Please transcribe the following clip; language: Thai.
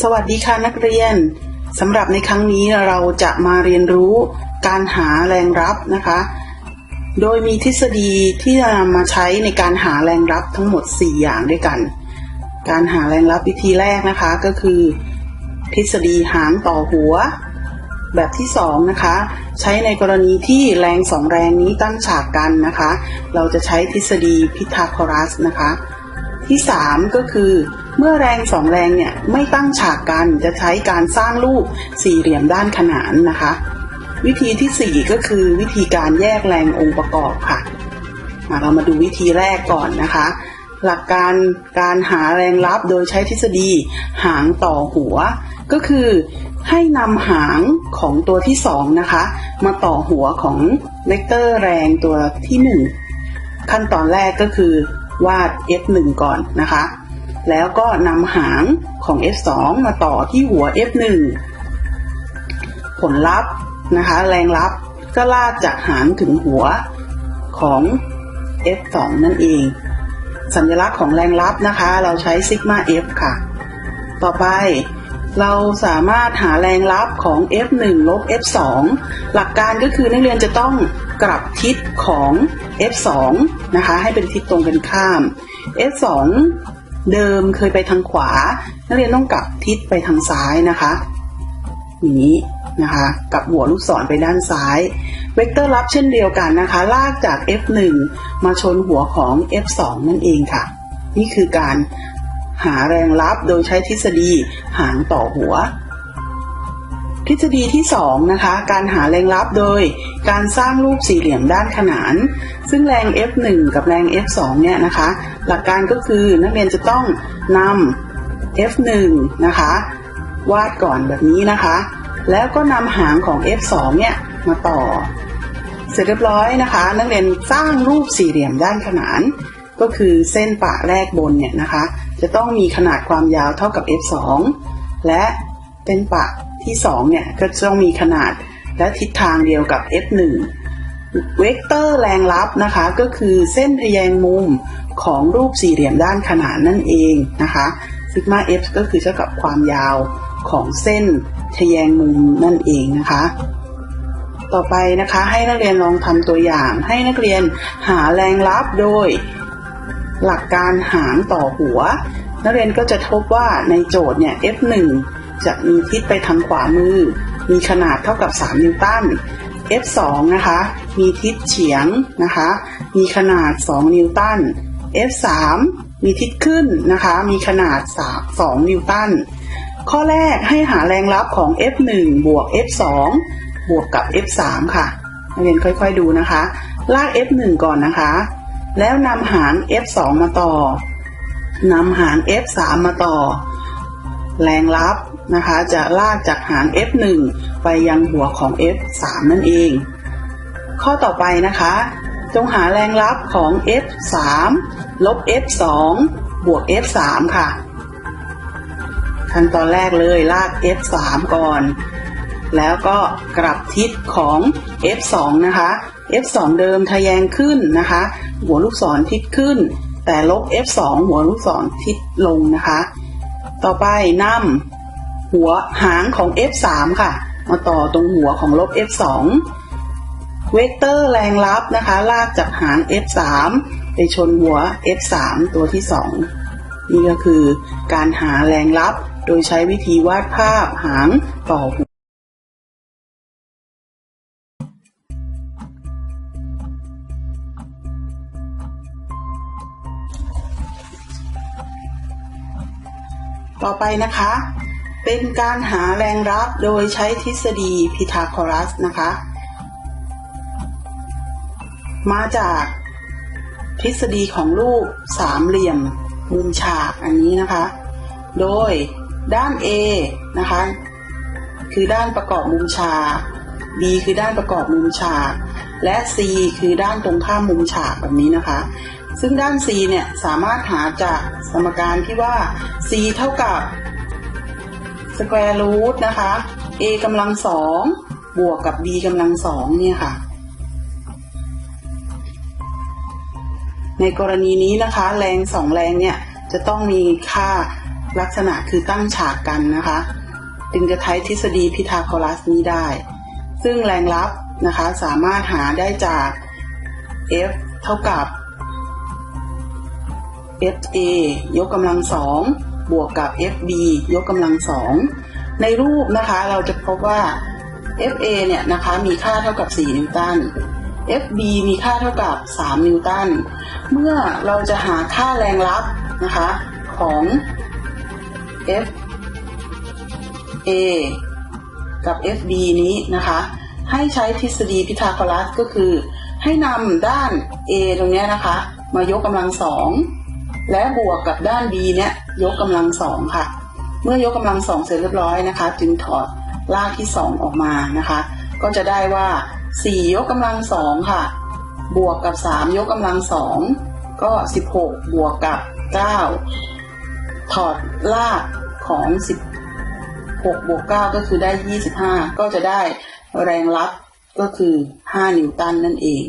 สวัสดีค่ะนักเรียนสำหรับในครั้งนี้เราจะมาเรียนรู้การหาแรงรับนะคะ โดยมีทฤษฎีที่จะนำมาใช้ในการหาแรงรับทั้งหมด 4 อย่างด้วยกัน การหาแรงรับวิธีแรกนะคะก็คือ ทฤษฎีหางต่อหัว แบบที่2นะคะใช้ในกรณีที่แรงสองแรงนี้ตั้งฉากกันนะคะ เราจะใช้ทฤษฎีพิทาโกรัสนะคะ ที่ 3 ก็คือ เมื่อแรงสองแรงเนี่ยไม่ตั้งฉากกันจะใช้การสร้างรูปสี่เหลี่ยมด้านขนานนะคะ วิธีที่ 4 ก็คือวิธีการแยกแรงองค์ประกอบค่ะอะเรามาดูวิธีแรกก่อนนะคะ หลักการการหาแรงรับโดยใช้ทฤษฎีหางต่อหัว ก็คือให้นำหางของตัวที่2นะคะ มาต่อหัวของเวกเตอร์แรงตัวที่ 1 ขั้นตอนแรกก็คือวาด F1 ก่อนนะคะ แล้วก็นำหางของ F2 มาต่อที่หัว F1 ผลลัพธ์นะคะ แรงลับก็ลากจากหางถึงหัวของ F2 นั่นเอง สัญลักษณ์ของแรงลับนะคะ เราใช้ซิกมา F ค่ะ ต่อไปเราสามารถหาแรงลับของ F1 ลบ F2 หลักการก็คือนักเรียนจะต้องกลับทิศของ F2 นะคะ ให้เป็นทิศตรงกันข้าม F2 เดิมเคยไปทางขวา นักเรียนต้องกลับทิศไปทางซ้ายนะคะอย่างนี้นะคะกลับหัวลูกศรไปด้านซ้าย เวกเตอร์ลับเช่นเดียวกันนะคะ ลากจาก F1 มาชนหัวของ F2 นั่นเองค่ะ นี่คือการหาแรงลับโดยใช้ทฤษฎีหางต่อหัว ทฤษฎีที่2นะคะการหาแรงลับโดยการสร้างรูปสี่เหลี่ยมด้านขนาน ซึ่งแรง F1 กับแรง F2 เนี่ยนะคะหลักการก็คือนักเรียนจะต้องนำ F1 นะคะวาดก่อนแบบนี้นะคะ แล้วก็นำหางของ F2 เนี่ยมาต่อ เสร็จเรียบร้อยนะคะ นักเรียนสร้างรูปสี่เหลี่ยมด้านขนาน ก็คือเส้นปะแรกบนเนี่ยนะคะ จะต้องมีขนาดความยาวเท่ากับ F2 และเป็นปะ ที่2เนี่ยก็จะต้องมีขนาดและทิศทางเดียวกับ F1 เวกเตอร์แรงลับนะคะก็คือเส้นทแยงมุมของรูปสี่เหลี่ยมด้านขนานนั่นเองนะคะซิกมา f ก็คือเท่ากับความยาวของเส้นทะแยงมุมนั่นเองนะคะ ต่อไปนะคะให้นักเรียนลองทำตัวอย่าง ให้นักเรียนหาแรงลับโดย หลักการหางต่อหัว นักเรียนก็จะพบว่าในโจทย์เนี่ย F1 จะมีทิศไปทางขวามือ มีขนาดเท่ากับ 3 นิวตัน F2 นะคะ มีทิศเฉียงนะคะ มีขนาด 2 นิวตัน F3 มีทิศขึ้นนะคะ มีขนาด 2 นิวตัน ข้อแรกให้หาแรงลับของ F1 บวก F2 บวกกับ F3 ค่ะนักเรียนค่อยๆดูนะคะ ลาก F1 ก่อนนะคะ แล้วนำหาง F2 มาต่อนำหาง F3 มาต่อ แรงลับ นะคะ จะลากจากหาง F1 ไปยังหัวของ F3 นั่นเอง ข้อต่อไปนะคะ จงหาแรงลับของ F3 ลบ F2 บวก F3 ค่ะ ขั้นตอนแรกเลยลาก F3 ก่อน แล้วก็กลับทิศของ F2 นะคะ F2 เดิมทะแยงขึ้นนะคะ หัวลูกศรทิศขึ้น แต่ลบ F2 หัวลูกศรทิศลงนะคะ ต่อไปนำ หัวหางของ F3 ค่ะ มาต่อตรงหัวของลบ F2 เวกเตอร์แรงลับนะคะ ลากจากหาง F3 ไปชนหัว F3 ตัวที่ 2 นี่ก็คือการหาแรงลับโดยใช้วิธีวาดภาพหางต่อหัวต่อไปนะคะ เป็นการหาแรงรับโดยใช้ทฤษฎีพีทาโกรัสนะคะ มาจากทฤษฎีของรูปสามเหลี่ยมมุมฉากอันนี้นะคะ โดยด้าน A นะคะ คือด้านประกอบมุมฉาก B คือด้านประกอบมุมฉาก และ C คือด้านตรงข้ามมุมฉากแบบนี้นะคะ ซึ่งด้าน C เนี่ยสามารถหาจากสมการที่ว่า C เท่ากับ square root นะคะ A กำลังสองบวกกับ B กำลังสองเนี่ยค่ะ ในกรณีนี้นะคะ แรงสองแรงเนี่ยจะต้องมีค่าลักษณะคือตั้งฉากกันนะคะ จึงจะใช้ทฤษฎีพีทาโกรัสนี้ได้ ซึ่งแรงลับนะคะสามารถหาได้จาก F เท่ากับ FA ยกกำลังสอง บวกกับ FB ยกกำลังสองในรูปนะคะเราจะพบว่า FA เนี่ยนะคะมีค่าเท่ากับ 4 นิวตัน FB มีค่าเท่ากับ 3 นิวตัน เมื่อเราจะหาค่าแรงลับนะคะของ FA กับ FB นี้นะคะ ให้ใช้ทฤษฎีพิทาโกรัสก็คือ ให้นำด้าน A ตรงนี้นะคะ มายกกำลังสอง และบวกกับด้าน B เนี่ย ยกกำลังสองค่ะ เมื่อยกกำลังสองเสร็จเรียบร้อยนะคะ จึงถอดรากที่สองออกมานะคะ ก็จะได้ว่า 4 ยกกำลังสองค่ะ บวกกับ 3 ยกกำลังสองก็ 16 บวกกับ 9 ถอดรากของ 16 บวก 9 ก็คือได้ 25 ก็จะได้แรงลับก็คือ 5 นิวตันนั่นเอง